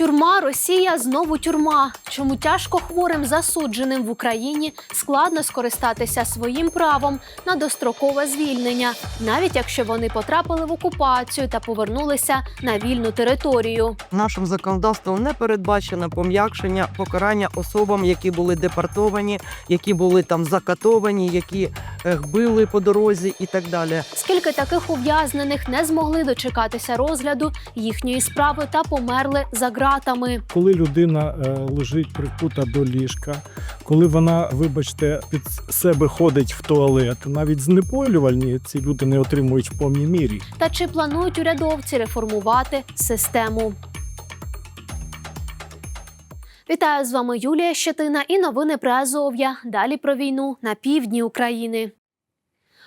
Тюрма, Росія, знову тюрма. Чому тяжко хворим засудженим в Україні складно скористатися своїм правом на дострокове звільнення, навіть якщо вони потрапили в окупацію та повернулися на вільну територію. Нашим законодавством не передбачено пом'якшення покарання особам, які були депортовані, які були там закатовані, які били по дорозі і так далі. Скільки таких ув'язнених не змогли дочекатися розгляду їхньої справи та померли за ґратами. Коли людина е, лежить прикута до ліжка, коли вона, вибачте, під себе ходить в туалет, навіть знепоювальні ці люди не отримують в повній мірі. Та чи планують урядовці реформувати систему? Вітаю з вами Юлія Щетина і новини про Азов'я. Далі про війну на півдні України.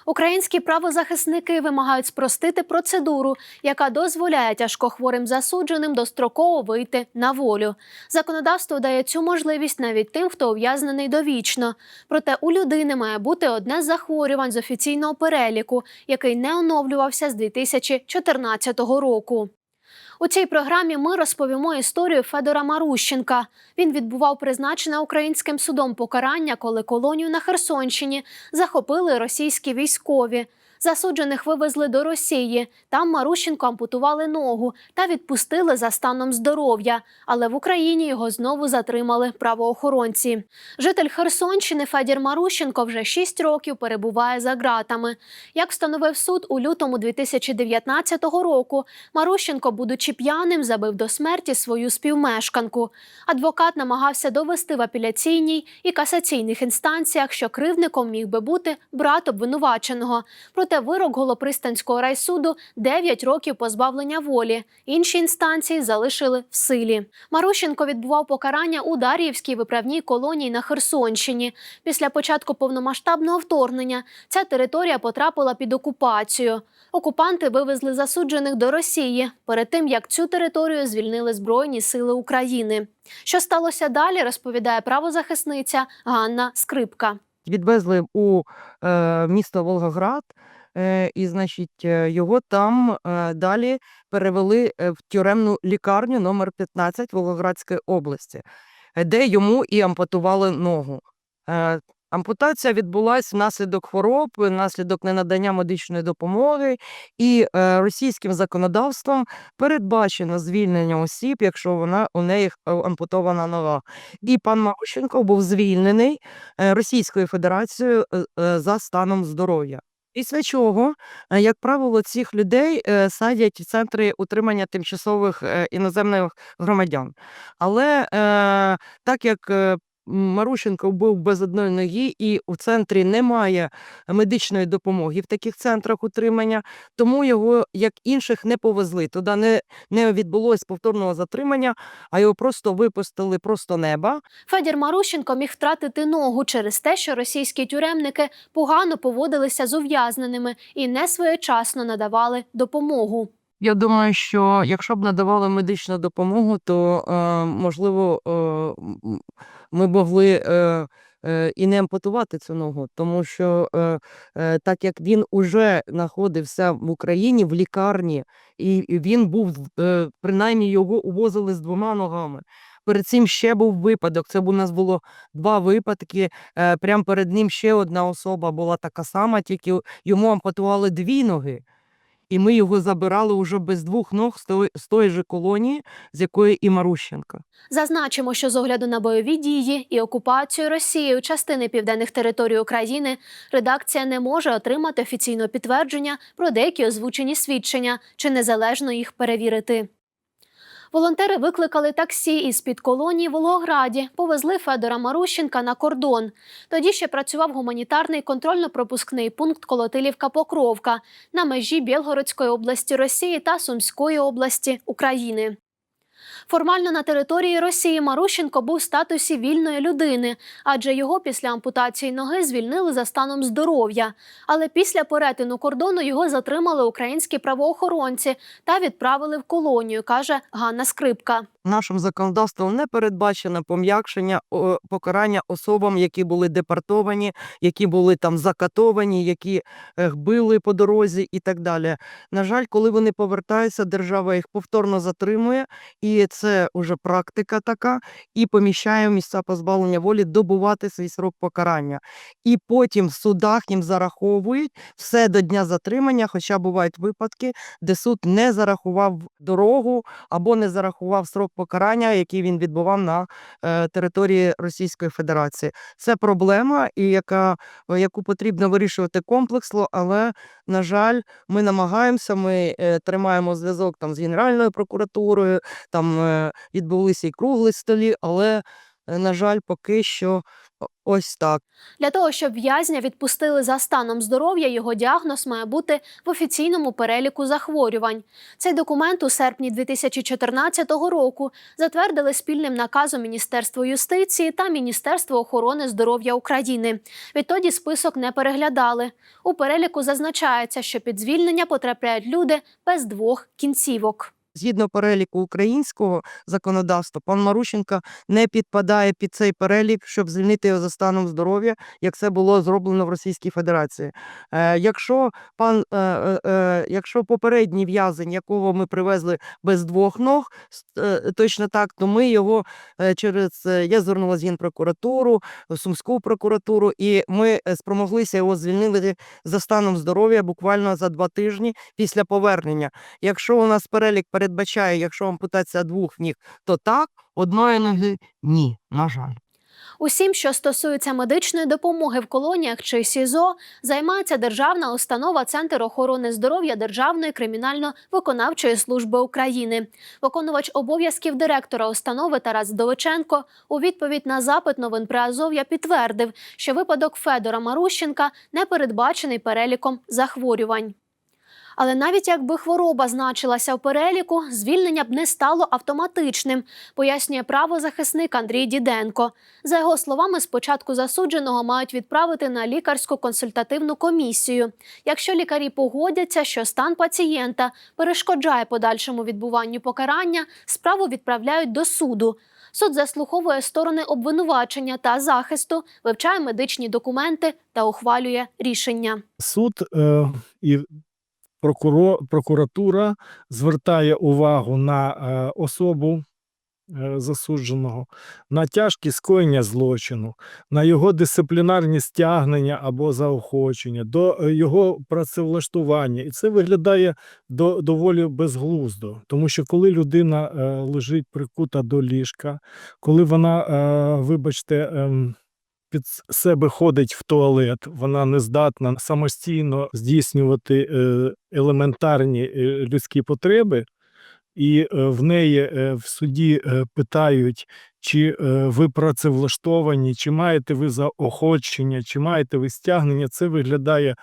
Українські правозахисники вимагають спростити процедуру, яка дозволяє тяжкохворим засудженим достроково вийти на волю. Законодавство дає цю можливість навіть тим, хто ув'язнений довічно. Проте у людини має бути одне з захворювань з офіційного переліку, який не оновлювався з 2014 року. У цій програмі ми розповімо історію Федора Марущенка. Він відбував призначене українським судом покарання, коли колонію на Херсонщині захопили російські військові. Засуджених вивезли до Росії. Там Марущенко ампутували ногу та відпустили за станом здоров'я. Але в Україні його знову затримали правоохоронці. Житель Херсонщини Федір Марущенко вже 6 років перебуває за ґратами. Як встановив суд у лютому 2019 року, Марущенко, будучи п'яним, забив до смерті свою співмешканку. Адвокат намагався довести в апеляційній і касаційних інстанціях, що кривдником міг би бути брат обвинуваченого. Проте вирок Голопристанського райсуду 9 років позбавлення волі. Інші інстанції залишили в силі. Марущенко відбував покарання у Дар'ївській виправній колонії на Херсонщині. Після початку повномасштабного вторгнення ця територія потрапила під окупацію. Окупанти вивезли засуджених до Росії перед тим, як цю територію звільнили Збройні сили України. Що сталося далі, розповідає правозахисниця Ганна Скрипка. Відвезли у е, місто Волгоград, і, значить, е, його там е, далі перевели е, в тюремну лікарню номер 15 Волгоградської області, е, де йому і ампутували ногу. Е, Ампутація відбулася внаслідок хвороб, внаслідок ненадання медичної допомоги, і е, російським законодавством передбачено звільнення осіб, якщо вона у неї е, ампутована нога. І пан Марущенко був звільнений е, Російською Федерацією е, е, за станом здоров'я. Після чого, е, як правило, цих людей е, садять в центри утримання тимчасових е, іноземних громадян. Але так як Марущенко був без одної ноги, і у центрі немає медичної допомоги в таких центрах утримання, тому його, як інших, не повезли. Туди не, не відбулось повторного затримання, а його просто випустили просто неба. Федір Марущенко міг втратити ногу через те, що російські тюремники погано поводилися з ув'язненими і не своєчасно надавали допомогу. Я думаю, що якщо б надавали медичну допомогу, то е, можливо е, ми могли е, е, і не ампутувати цю ногу, тому що е, е, так як він уже знаходився в Україні в лікарні, і він був е, принаймні його увозили з двома ногами. Перед цим ще був випадок. Це у нас було два випадки. Е, прямо перед ним ще одна особа була така сама, тільки йому ампутували дві ноги. І ми його забирали уже без двох ног з тої, з тої же колонії, з якої і Марущенка. Зазначимо, що з огляду на бойові дії і окупацію Росією частини південних територій України редакція не може отримати офіційного підтвердження про деякі озвучені свідчення чи незалежно їх перевірити. Волонтери викликали таксі із під колонії в Волгограді, повезли Федора Марущенка на кордон. Тоді ще працював гуманітарний контрольно-пропускний пункт Колотилівка-Покровка на межі Білгородської області Росії та Сумської області України. Формально на території Росії Марущенко був в статусі вільної людини, адже його після ампутації ноги звільнили за станом здоров'я. Але після перетину кордону його затримали українські правоохоронці та відправили в колонію, каже Ганна Скрипка. Нашим законодавством не передбачено пом'якшення покарання особам, які були депортовані, які були там закатовані, які били по дорозі і так далі. На жаль, коли вони повертаються, держава їх повторно затримує і це вже практика така, і поміщає місця позбавлення волі добувати свій срок покарання. І потім в судах їм зараховують все до дня затримання, хоча бувають випадки, де суд не зарахував дорогу або не зарахував срок покарання, який він відбував на е, території Російської Федерації. Це проблема, і яка, яку потрібно вирішувати комплексно, але, на жаль, ми намагаємося, ми е, тримаємо зв'язок там з Генеральною прокуратурою, там відбулися і круглі столі, але, е, на жаль, поки що ось так. Для того, щоб в'язня відпустили за станом здоров'я, його діагноз має бути в офіційному переліку захворювань. Цей документ у серпні 2014 року затвердили спільним наказом Міністерство юстиції та Міністерство охорони здоров'я України. Відтоді список не переглядали. У переліку зазначається, що під звільнення потрапляють люди без двох кінцівок. Згідно переліку українського законодавства, пан Марущенко не підпадає під цей перелік, щоб звільнити його за станом здоров'я, як це було зроблено в Російській Федерації. Е, якщо пан, е, е, е, якщо попередній в'язень, якого ми привезли без двох ног, е, точно так, то ми його е, через е, я звернулася в Генпрокуратуру, Сумську прокуратуру, і ми е, спромоглися його звільнити за станом здоров'я буквально за два тижні після повернення. Якщо у нас перелік передбачає, якщо ампутація двох ніг, то так, одної ноги ні, на жаль. Усім, що стосується медичної допомоги в колоніях чи СІЗО, займається державна установа Центр охорони здоров'я Державної кримінально-виконавчої служби України. Виконувач обов'язків директора установи Тарас Довиченко у відповідь на запит новин при Азов'я підтвердив, що випадок Федора Марущенка не передбачений переліком захворювань. Але навіть якби хвороба значилася в переліку, звільнення б не стало автоматичним, пояснює правозахисник Андрій Діденко. За його словами, спочатку засудженого мають відправити на лікарську консультативну комісію. Якщо лікарі погодяться, що стан пацієнта перешкоджає подальшому відбуванню покарання, справу відправляють до суду. Суд заслуховує сторони обвинувачення та захисту, вивчає медичні документи та ухвалює рішення. Суд е, і прокуратура звертає увагу на е, особу е, засудженого, на тяжкість скоєння злочину, на його дисциплінарні стягнення або заохочення, до е, його працевлаштування. І це виглядає до, доволі безглуздо, тому що коли людина лежить прикута до ліжка, коли вона, вибачте, ем, під себе ходить в туалет, вона не здатна самостійно здійснювати е, елементарні е, людські потреби, і е, в неї е, в суді е, питають, чи ви працевлаштовані, чи маєте ви заохочення, чи маєте ви стягнення, це виглядає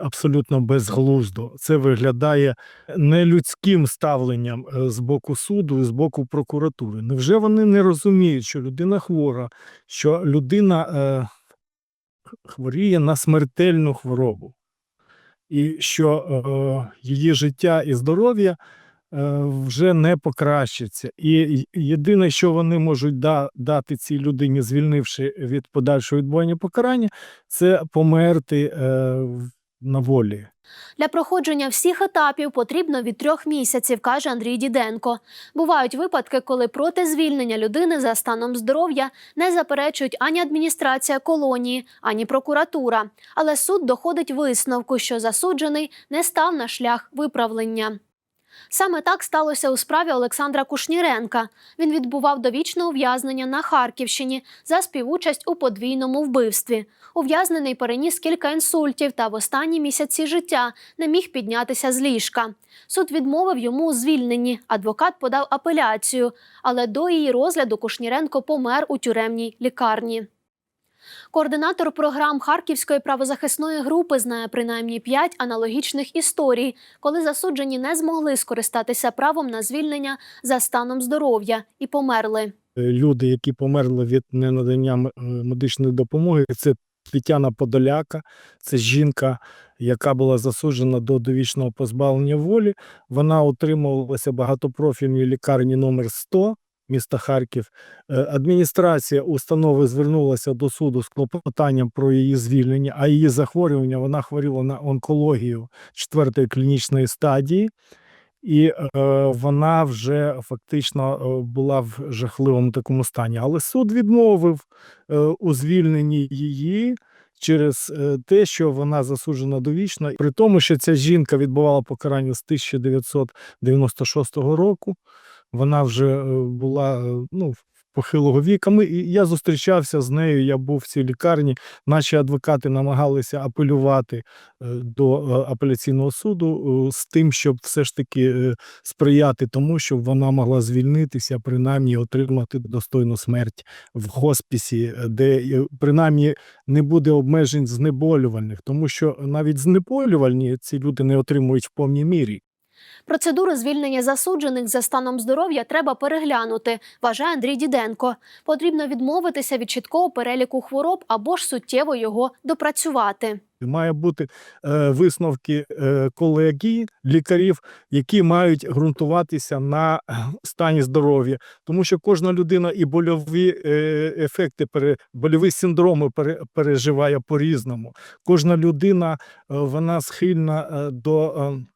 абсолютно безглуздо. Це виглядає нелюдським ставленням з боку суду і з боку прокуратури. Невже вони не розуміють, що людина хвора, що людина хворіє на смертельну хворобу, і що її життя і здоров'я вже не покращиться. І єдине, що вони можуть да, дати цій людині, звільнивши від подальшого відбування покарання, це померти е, на волі. Для проходження всіх етапів потрібно від трьох місяців, каже Андрій Діденко. Бувають випадки, коли проти звільнення людини за станом здоров'я не заперечують ані адміністрація колонії, ані прокуратура. Але суд доходить висновку, що засуджений не став на шлях виправлення. Саме так сталося у справі Олександра Кушніренка. Він відбував довічне ув'язнення на Харківщині за співучасть у подвійному вбивстві. Ув'язнений переніс кілька інсультів та в останні місяці життя не міг піднятися з ліжка. Суд відмовив йому у звільненні. Адвокат подав апеляцію, але до її розгляду Кушніренко помер у тюремній лікарні. Координатор програм Харківської правозахисної групи знає принаймні п'ять аналогічних історій, коли засуджені не змогли скористатися правом на звільнення за станом здоров'я і померли. Е, Люди, які померли від ненадання е, медичної допомоги, це Тетяна Подоляка, це жінка, яка була засуджена до довічного позбавлення волі. Вона утримувалася в багатопрофільній лікарні номер 100 міста Харків. Е, Адміністрація установи звернулася до суду з клопотанням про її звільнення, а її захворювання вона хворіла на онкологію четвертої клінічної стадії. і е, вона вже фактично е, була в жахливому такому стані. Але суд відмовив е, у звільненні її через е, те, що вона засуджена довічно, при тому, що ця жінка відбувала покарання з 1996 року. Вона вже е, була е, ну, похилого віка. Ми, я зустрічався з нею, я був в цій лікарні. Наші адвокати намагалися апелювати е, до апеляційного суду з тим, щоб все ж таки сприяти тому, щоб вона могла звільнитися, принаймні отримати достойну смерть в хоспісі, е, де принаймні не буде обмежень знеболювальних, тому що навіть знеболювальні ці люди не отримують в повній мірі. Процедуру звільнення засуджених за станом здоров'я треба переглянути, вважає Андрій Діденко. Потрібно відмовитися від чіткого переліку хвороб або ж суттєво його допрацювати. Має бути е, висновки е, колегії лікарів, які мають ґрунтуватися на е, стані здоров'я, тому що кожна людина і больові е, ефекти, пере, больові синдроми пере, переживає по-різному. Кожна людина е, вона схильна е, до е,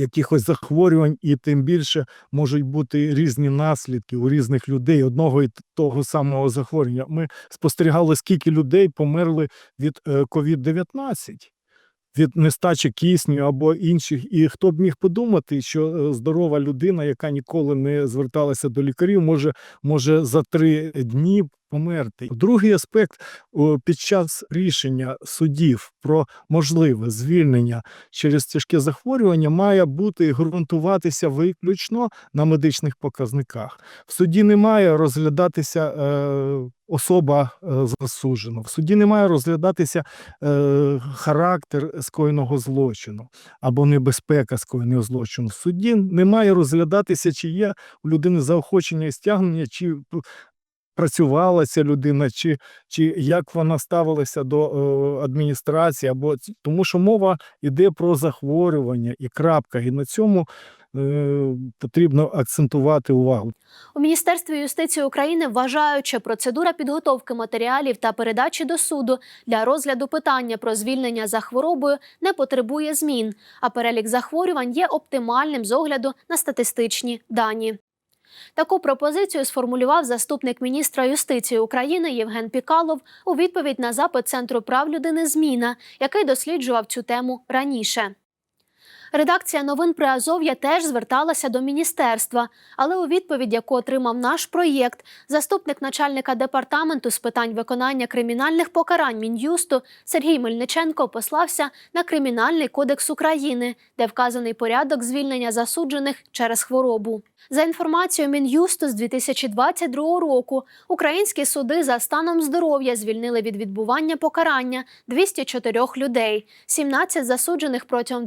якихось захворювань, і тим більше можуть бути різні наслідки у різних людей одного і того самого захворювання. Ми спостерігали, скільки людей померли від е, COVID-19, від нестачі кисню або інших. І хто б міг подумати, що е, здорова людина, яка ніколи не зверталася до лікарів, може, може за три дні померти. Другий аспект під час рішення судів про можливе звільнення через тяжке захворювання має бути ґрунтуватися виключно на медичних показниках. В суді не має розглядатися е, особа е, засуджена, в суді не має розглядатися е, характер скоєного злочину або небезпека скоєного злочину. В суді не має розглядатися, чи є у людини заохочення і стягнення, чи працювала ця людина, чи, чи як вона ставилася до е, адміністрації, або тому що мова йде про захворювання і крапка. І на цьому е, потрібно акцентувати увагу. У Міністерстві юстиції України вважають, що процедура підготовки матеріалів та передачі до суду для розгляду питання про звільнення за хворобою не потребує змін, а перелік захворювань є оптимальним з огляду на статистичні дані. Таку пропозицію сформулював заступник міністра юстиції України Євген Пікалов у відповідь на запит Центру прав людини Зміна, який досліджував цю тему раніше. Редакція новин при Азов'я теж зверталася до міністерства, але у відповідь, яку отримав наш проєкт, заступник начальника департаменту з питань виконання кримінальних покарань Мін'юсту Сергій Мельниченко послався на Кримінальний кодекс України, де вказаний порядок звільнення засуджених через хворобу. За інформацією Мін'юсту з 2022 року українські суди за станом здоров'я звільнили від відбування покарання 204 людей. 17 засуджених протягом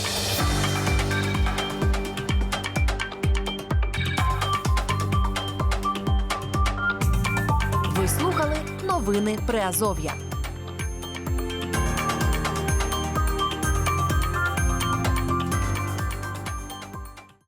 Новини Приазов'я.